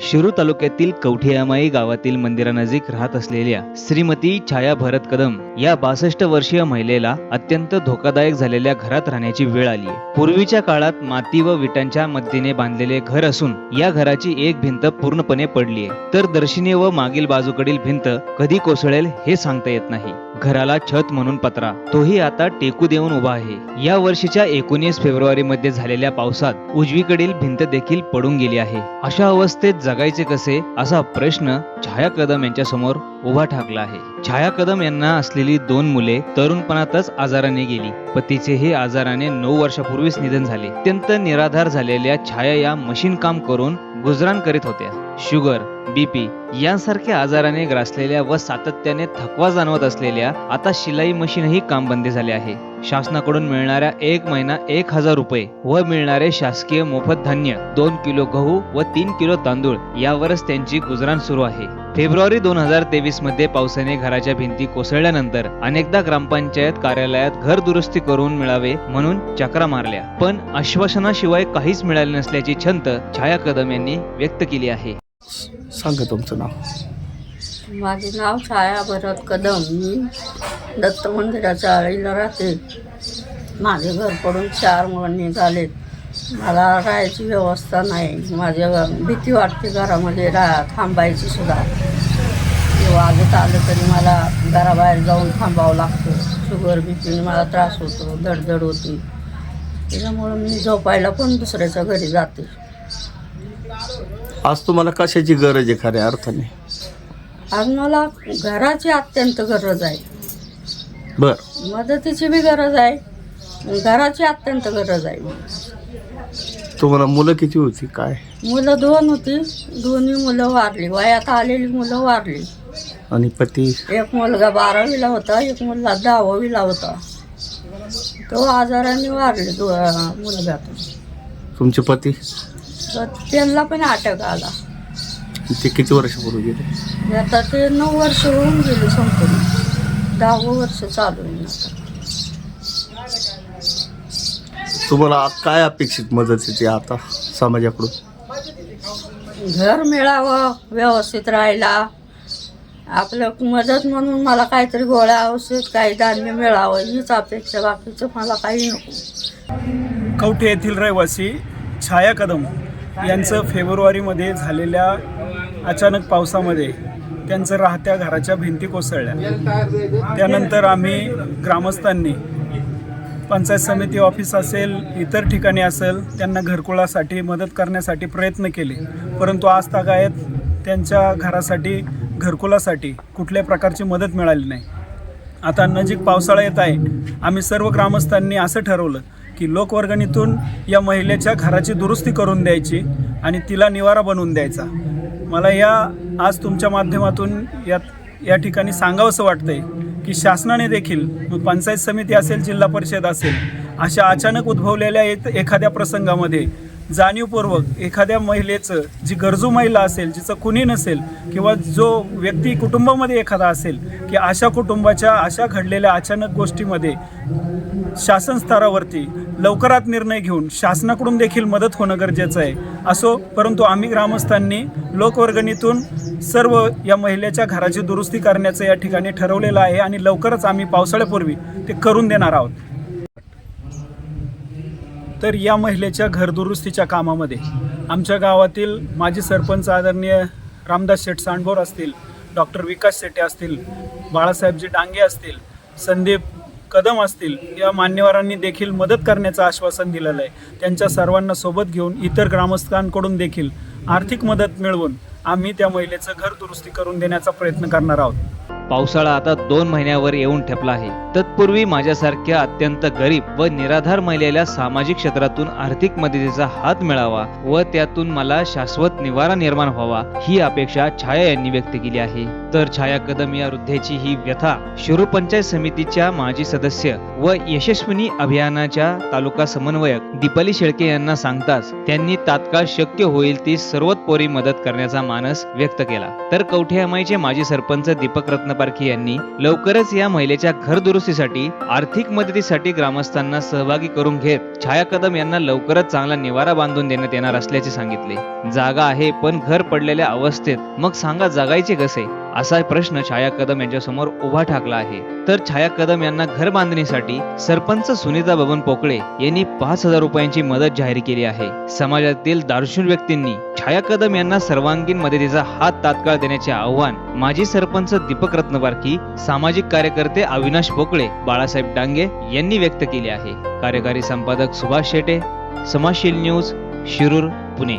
शिरूर तालुक्यातील कवठियामाई गावातील मंदिरानजीक राहत असलेल्या श्रीमती छाया भरत कदम या बासष्ट वर्षीय महिलेला अत्यंत धोकादायक झालेल्या घरात राहण्याची वेळ आली. पूर्वीच्या काळात माती व विटांच्या मदतीने बांधलेले घर असून या घराची एक भिंत पूर्णपणे पडली तर दर्शनीय व मागील बाजूकडील भिंत कधी कोसळेल हे सांगता येत नाही. घराला छत म्हणून पत्रा तोही आता टेकू देऊन उभा आहे. या वर्षीच्या एकोणीस फेब्रुवारी मध्ये झालेल्या पावसात उजवीकडील भिंत देखील पडून गेली आहे. अशा अवस्थेत जगायचे कसे असा प्रश्न छाया कदम यांच्या समोर उभा ठाकला आहे. छाया कदम यांना असलेली दोन मुले तरुणपणातच आजाराने गेली. पतीचे हे आजाराने नऊ वर्षापूर्वीच निधन झाले. अत्यंत निराधार झालेल्या छाया या मशीन काम करून गुजराण करीत होत्या. शुगर बीपी यांसारख्या आजाराने ग्रासलेल्या व सातत्याने थकवा जाणवत असलेल्या आता शिलाई मशीनही कामबंदी झाले आहे. शासनाकडून मिळणाऱ्या एक महिना एक हजार रुपये व मिळणारे शासकीय मोफत धान्य दोन किलो गहू व तीन किलो तांदूळ यावरच त्यांची गुजराण सुरू आहे. फेब्रुवारी दोन हजार तेवीसमध्ये पावसाने घराच्या भिंती कोसळल्यानंतर अनेकदा ग्रामपंचायत कार्यालयात घर दुरुस्ती करून मिळावे म्हणून चक्रा मारल्या. पण आश्वासनाशिवाय काहीच मिळाले नसल्याची छंत छाया कदम यांनी व्यक्त केली आहे. सांगा तुमचं नाव. माझे नाव छाया भरत कदम. मी दत्त मंदिराच्या आळीला राहते. माझे घर पडून चार मुलं निघालेत. मला राहायची व्यवस्था नाही. माझ्या भीती वाटते घरामध्ये राहा थांबायची सुद्धा. वाजत आलं तरी मला घराबाहेर जाऊन थांबावं लागतं. शुगर बीपीने मला त्रास होतो धडधड होती. त्याच्यामुळं मी झोपायला पण दुसऱ्याच्या घरी जाते. आज तुम्हाला कशाची गरज आहे खऱ्या अर्थाने? आज मला घराची अत्यंत गरज आहे. बर. मदतीची बी गरज आहे. घराची अत्यंत गरज आहे. तुम्हाला मुलं किती होती? काय? मुलं दोन होती. दोन्ही मुलं वारली. वयात आलेली मुलं वारली. आणि पती? एक मुलगा बारावीला होता एक मुलगा दहावीला होता. तो आजाराने वारले दो मुलगातून तुमचे पती? त्यांना पण अटक आला. ते किती वर्षापूर्वी गेले? आता ते नऊ वर्ष होऊन गेले संपूर्ण. दहावं वर्ष चालू आहे आता. तुम्हाला काय अपेक्षित मदत येते आता समाजाकडून? घर मिळावं व्यवस्थित राहायला. आपलं मदत म्हणून मला काहीतरी गोळ्या औषध काही धान्य मिळावं हीच अपेक्षा. बाकीचं मला काही नको. कवठे येथील रहिवासी छाया कदम यांचं फेब्रुवारीमध्ये झालेल्या अचानक पावसामध्ये त्यांचं राहत्या घराच्या भिंती कोसळल्या. त्यानंतर आम्ही ग्रामस्थांनी पंचायत समिती ऑफिस असेल इतर ठिकाणी असेल त्यांना घरकुळासाठी मदत करण्यासाठी प्रयत्न केले. परंतु आज तागायत त्यांच्या घरासाठी घरकुलासाठी कुठल्याही प्रकारची मदत मिळाली नाही. आता नजीक पावसाळा येत आहे. आम्ही सर्व ग्रामस्थांनी असं ठरवलं की लोकवर्गणीतून या महिलेच्या घराची दुरुस्ती करून द्यायची आणि तिला निवारा बनवून द्यायचा. मला या आज तुमच्या माध्यमातून या या ठिकाणी सांगावंसं वाटतंय की शासनाने देखील मग पंचायत समिती असेल जिल्हा परिषद असेल अशा अचानक उद्भवलेल्या एखाद्या प्रसंगामध्ये जाणीवपूर्वक एखाद्या महिलेचं जी गरजू महिला असेल जिचं कुणी नसेल किंवा जो व्यक्ती कुटुंबामध्ये एखादा असेल की अशा कुटुंबाच्या अशा घडलेल्या अचानक गोष्टीमध्ये शासन स्तरावरती लवकरात निर्णय घेऊन शासनाकडून देखील मदत होणं गरजेचं आहे. असो परंतु आम्ही ग्रामस्थांनी लोकवर्गणीतून सर्व या महिलेच्या घराची दुरुस्ती करण्याचं या ठिकाणी ठरवलेलं आहे आणि लवकरच आम्ही पावसाळ्यापूर्वी ते करून देणार आहोत. तर या महिलेच्या घरदुरुस्तीच्या कामामध्ये आमच्या गावातील माजी सरपंच आदरणीय रामदास शेठ सांडभोर असतील डॉक्टर विकास शेट्टे असतील बाळासाहेबजी डांगे असतील संदीप कदम असतील या मान्यवरांनी देखील मदत करण्याचं आश्वासन दिलेलं आहे. त्यांच्या सर्वांना सोबत घेऊन इतर ग्रामस्थांकडून देखील आर्थिक मदत मिळवून आम्ही त्या महिलेचं घर दुरुस्ती करून देण्याचा प्रयत्न करणार आहोत. पावसाळा आता दोन महिन्यावर येऊन ठेपला आहे. तत्पूर्वी माझ्यासारख्या अत्यंत गरीब व निराधार महिलेला सामाजिक क्षेत्रातून आर्थिक मदतीचा हात मिळावा व त्यातून मला शाश्वत निवारा निर्माण व्हावा ही अपेक्षा छाया यांनी व्यक्त केली आहे. तर छाया कदम या वृद्धेची ही व्यथा शिरोपंचायत समितीच्या माजी सदस्य व यशस्विनी अभियानाच्या तालुका समन्वयक दीपाली शेळके यांना सांगताच त्यांनी तात्काळ शक्य होईल ती सर्वतोपरी मदत करण्याचा मानस व्यक्त केला. तर कवठेमाईचे माजी सरपंच दीपक रत्न पारखी यांनी लवकरच या महिलेच्या घर दुरुस्तीसाठी आर्थिक मदतीसाठी ग्रामस्थांना सहभागी करून घेत छाया कदम यांना लवकरच चांगला निवारा बांधून देण्यात येणार असल्याचे सांगितले. जागा आहे पण घर पडलेल्या अवस्थेत. मग सांगा जगायचे कसे? असा प्रश्न छाया कदम यांच्या समोर उभा ठाकला आहे. तर छाया कदम यांना घर बांधणीसाठी सरपंच सुनीता बबन पोकळे यांनी पाच हजार रुपयांची मदत जाहीर केली आहे. समाजातील दार्शनिक व्यक्तींनी छाया कदम यांना सर्वांगीण मदतीचा हात तात्काळ देण्याचे आव्हान माजी सरपंच दीपक रत्नपारखी सामाजिक कार्यकर्ते अविनाश पोकळे बाळासाहेब डांगे यांनी व्यक्त केले आहे. कार्यकारी संपादक सुभाष शेटे समाजशील न्यूज शिरूर पुणे.